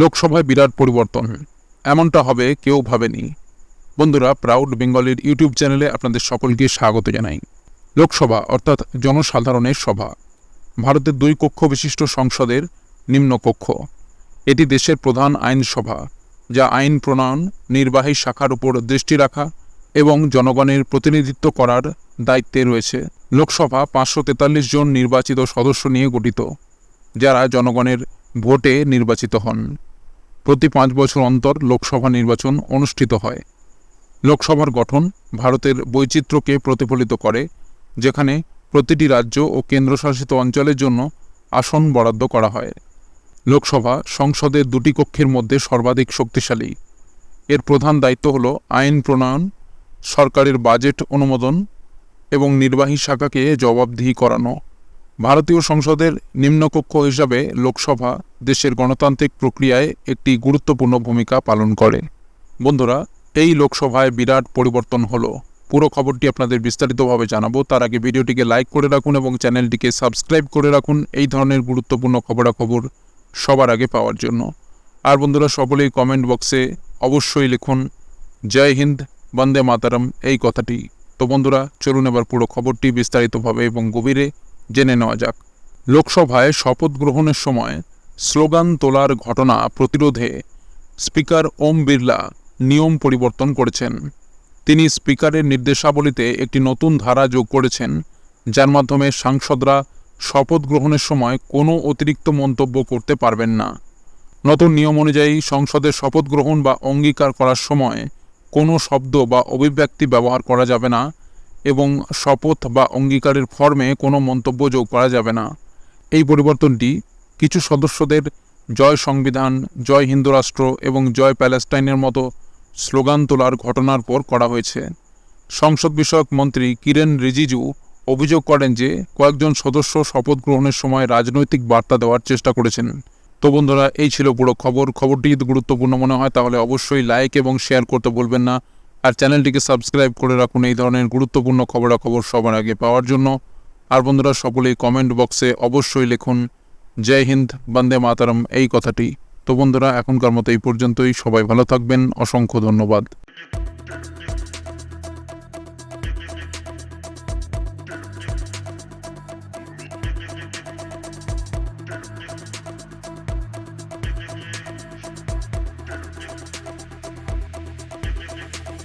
লোকসভায় বিরাট পরিবর্তন। এমনটা হবে, কেউ ভাবেনি। বন্ধুরা প্রাউড বেঙ্গলের ইউটিউব চ্যানেলে আপনাদের সকলকে স্বাগত জানাই। লোকসভা, অর্থাৎ জনসাধারণের সভা। ভারতের দুই কক্ষ বিশিষ্ট সংসদের নিম্নকক্ষ এটি দেশের প্রধান আইনসভা যা আইন প্রণয়ন, নির্বাহী শাখার উপর দৃষ্টি রাখা এবং জনগণের প্রতিনিধিত্ব করার দায়িত্বে রয়েছে। লোকসভা পাঁচশো তেতাল্লিশ জন নির্বাচিত সদস্য নিয়ে গঠিত, যারা জনগণের ভোটে নির্বাচিত হন। প্রতি পাঁচ বছর অন্তর লোকসভা নির্বাচন অনুষ্ঠিত হয়। লোকসভার গঠন ভারতের বৈচিত্র্যকে প্রতিফলিত করে, যেখানে প্রতিটি রাজ্য ও কেন্দ্রশাসিত অঞ্চলের জন্য আসন বরাদ্দ করা হয়। লোকসভা সংসদের দুটি কক্ষের মধ্যে সর্বাধিক শক্তিশালী। এর প্রধান দায়িত্ব হল আইন প্রণয়ন, সরকারের বাজেট অনুমোদন এবং নির্বাহী শাখাকে জবাবদিহি করানো। ভারতীয় সংসদের নিম্নকক্ষ হিসাবে লোকসভা দেশের গণতান্ত্রিক প্রক্রিয়ায় একটি গুরুত্বপূর্ণ ভূমিকা পালন করে। বন্ধুরা, এই লোকসভায় বিরাট পরিবর্তন হলো। পুরো খবরটি আপনাদের বিস্তারিতভাবে জানাব। তার আগে ভিডিওটিকে লাইক করে রাখুন এবং চ্যানেলটিকে সাবস্ক্রাইব করে রাখুন এই ধরনের গুরুত্বপূর্ণ খবরাখবর সবার আগে পাওয়ার জন্য। আর বন্ধুরা, সকলেই কমেন্ট বক্সে অবশ্যই লিখুন, জয় হিন্দ, বন্দে মাতারম, এই কথাটি। তো বন্ধুরা, চলুন এবার পুরো খবরটি বিস্তারিতভাবে এবং গভীরে জেনে নেওয়া যাক। লোকসভায় শপথ গ্রহণের সময় স্লোগান তোলার ঘটনা প্রতিরোধে স্পিকার ওম বিড়লা নিয়ম পরিবর্তন করেছেন। তিনি স্পিকারের নির্দেশাবলীতে একটি নতুন ধারা যোগ করেছেন, যার মাধ্যমে সাংসদরা শপথ গ্রহণের সময় কোনো অতিরিক্ত মন্তব্য করতে পারবেন না। নতুন নিয়ম অনুযায়ী সংসদের শপথ গ্রহণ বা অঙ্গীকার করার সময় কোনো শব্দ বা অভিব্যক্তি ব্যবহার করা যাবে না এবং শপথ বা অঙ্গীকারের ফর্মে কোনো মন্তব্য যোগ করা যাবে না। এই পরিবর্তনটি কিছু সদস্যদের জয় সংবিধান, জয় হিন্দুরাষ্ট্র এবং জয় প্যালেস্টাইনের মতো স্লোগান তোলার ঘটনার পর করা হয়েছে। সংসদ বিষয়ক মন্ত্রী কিরেন রিজিজু অভিযোগ করেন যে, কয়েকজন সদস্য শপথ গ্রহণের সময় রাজনৈতিক বার্তা দেওয়ার চেষ্টা করেছেন। তো বন্ধুরা, এই ছিল পুরো খবর। খবরটি যদি গুরুত্বপূর্ণ মনে হয়, তাহলে অবশ্যই লাইক এবং শেয়ার করতে বলবেন না। আর চ্যানেলটিকে সাবস্ক্রাইব করে রাখুন। এই ধরনের গুরুত্বপূর্ণ খবরাখবর সবার আগে পাওয়ার জন্য। আর বন্ধুরা, সকলেই কমেন্ট বক্সে অবশ্যই লিখুন, জয় হিন্দ, বন্দে মাতারম, এই কথাটি। তো বন্ধুরা, এখনকার মতো এই পর্যন্তই। সবাই ভালো থাকবেন। অসংখ্য ধন্যবাদ।